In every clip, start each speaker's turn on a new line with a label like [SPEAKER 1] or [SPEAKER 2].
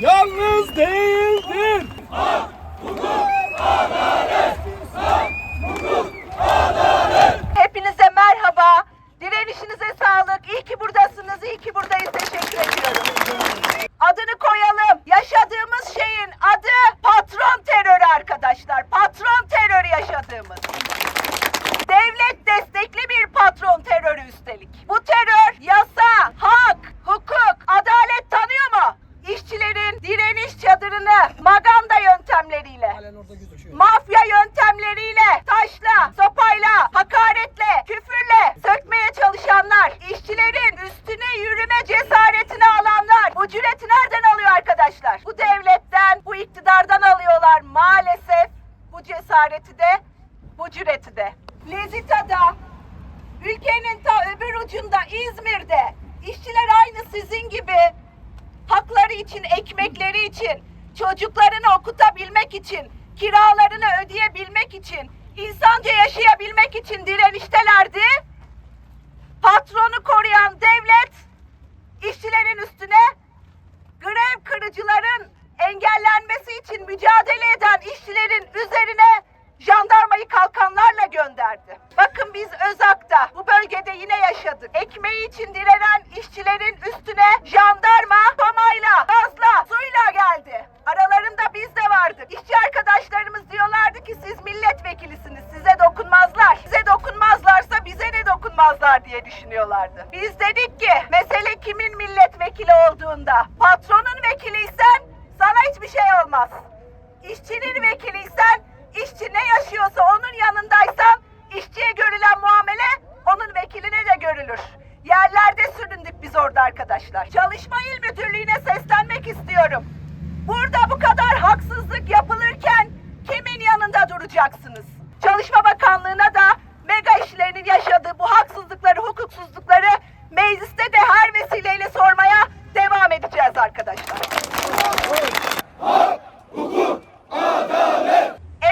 [SPEAKER 1] yalnız değildir.
[SPEAKER 2] Hepinize merhaba. Direnişinize sağlık. İyi ki buradasınız. İyi ki buradayız. Teşekkür ediyorum. Adını koyalım. Yaşadığımız şeyin adı patron terörü arkadaşlar. Patron terörü yaşadığımız. Devlet destekli bir patron terörü üstelik. Bu terör yasa, hak, hukuk, adalet tanıyor mu? İşçilerin çadırını maganda yöntemleriyle, mafya yöntemleriyle, taşla, sopayla, hakaretle, küfürle sökmeye çalışanlar, işçilerin üstüne yürüme cesaretini alanlar, bu cüreti nereden alıyor arkadaşlar? Bu devletten, bu iktidardan alıyorlar maalesef. Bu cesareti de, bu cüreti de. Lezita'da, ülkenin ta öbür ucunda İzmir'de işçiler aynı sizin gibi hakları için, ekmekleri için, çocuklarını okutabilmek için, kiralarını ödeyebilmek için, insanca yaşayabilmek için direniştelerdi. Patronu koruyan devlet işçilerin üstüne grev kırıcıların engellenmesi için mücadele eden işçilerin üzerine jandarmayı kalkanlarla gönderdi. Bakın biz Özak'ta bu bölgede yine yaşadık. Ekmeği için direnen işçilerin üstüne jandarma dokunmazlar diye düşünüyorlardı. Biz dedik ki mesele kimin milletvekili olduğunda. Patronun vekiliysen sana hiçbir şey olmaz. İşçinin vekiliysen, işçi ne yaşıyorsa onun yanındaysan, işçiye görülen muamele onun vekiline de görülür. Yerlerde süründük biz orada arkadaşlar. Çalışma İl Müdürlüğü'ne seslenmek istiyorum. Burada bu kadar haksızlık yapılırken kimin yanında duracaksınız? Çalışma Bakanlığı'na da mega işlerinin yaşadığı bu haksızlıkları, hukuksuzlukları mecliste de her vesileyle sormaya devam edeceğiz arkadaşlar.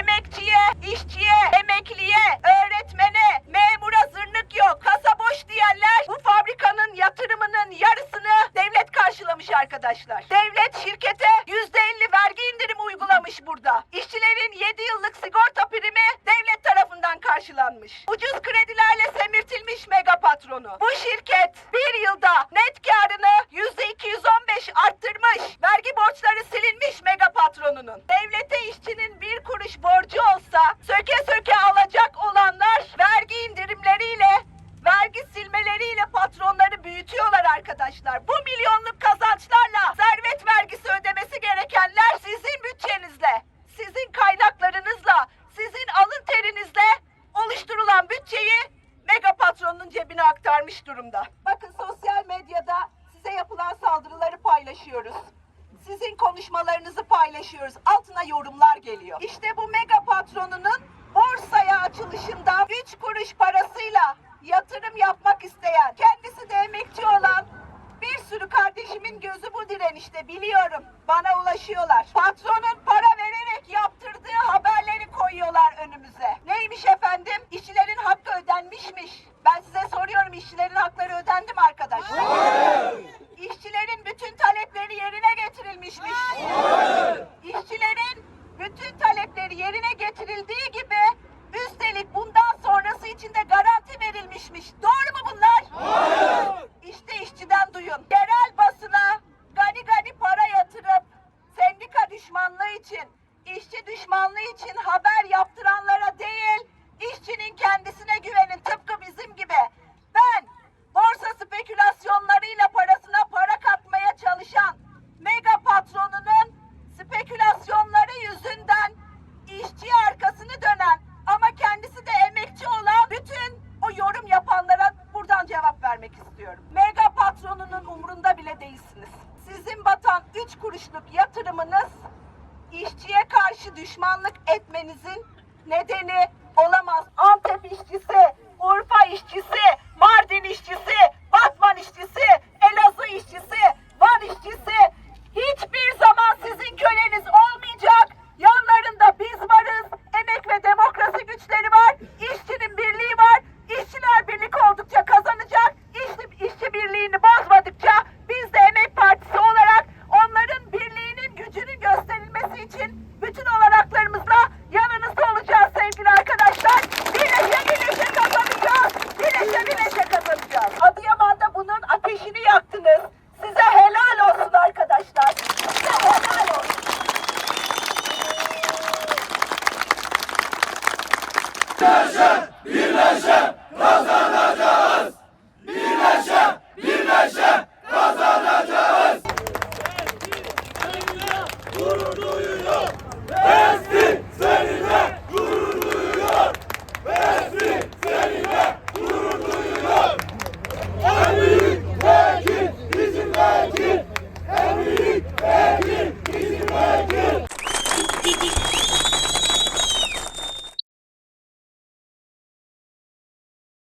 [SPEAKER 2] Emekçiye, işçiye, emekliye, öğretmene, memura zırnık yok, kasa boş diyenler bu fabrikanın yatırımının yarısını devlet karşılamış arkadaşlar. Devlet şirkete yüzde elli vergi indirimi uygulamış burada. İşçilerin 7 yıllık sigorta primi karşılanmış. Ucuz kredilerle semirtilmiş mega patronu. Bu şirket bir yılda net karını yüzde 215 arttırmış. Vergi borçları silinmiş mega patronunun. Devlete işçinin bir kuruş borcu olsa söke söke alacak olanlar vergi indirimleriyle vergi silmeleriyle patronları büyütüyorlar arkadaşlar. Bu milyonluk kazançlarla aktarmış durumda. Bakın sosyal medyada size yapılan saldırıları paylaşıyoruz. Sizin konuşmalarınızı paylaşıyoruz. Altına yorumlar geliyor. İşte bu mega patronunun borsaya açılışında 3 kuruş parasıyla yatırım yapmak isteyen, kendisi de emekçi olan bir sürü kardeşimin gözü bu direnişte biliyorum. Bana ulaşıyorlar. Patronun hakları ödendi mi arkadaşlar? İşçilerin bütün talepleri yerine getirilmişmiş. İşçilerin bütün talepleri yerine getirildiği gibi üstelik bundan sonrası için de garanti verilmişmiş. Doğru mu bunlar? İşte işçiden duyun. Yerel basına gani gani para yatırıp sendika düşmanlığı için, işçi düşmanlığı için haber yaptıranlara değil, işçinin kendisine güvenin tıpkı bizim gibi. Spekülasyonlarıyla parasına para katmaya çalışan mega patronunun spekülasyonları yüzünden işçi arkasını dönen ama kendisi de emekçi olan bütün o yorum yapanlara buradan cevap vermek istiyorum. Mega patronunun umrunda bile değilsiniz. Sizin batan 3 kuruşluk yatırımınız işçiye karşı düşmanlık etmenizin nedeni olamaz. Antep işçisi, Urfa işçisi, Mardin işçisi, Batman işçisi, Elazığ işçisi, Van işçisi. Hiçbir zaman sizin köleniz işini yaptınız. Size helal olsun arkadaşlar. Size helal olsun. Birleşen, birleşen kazanacağız.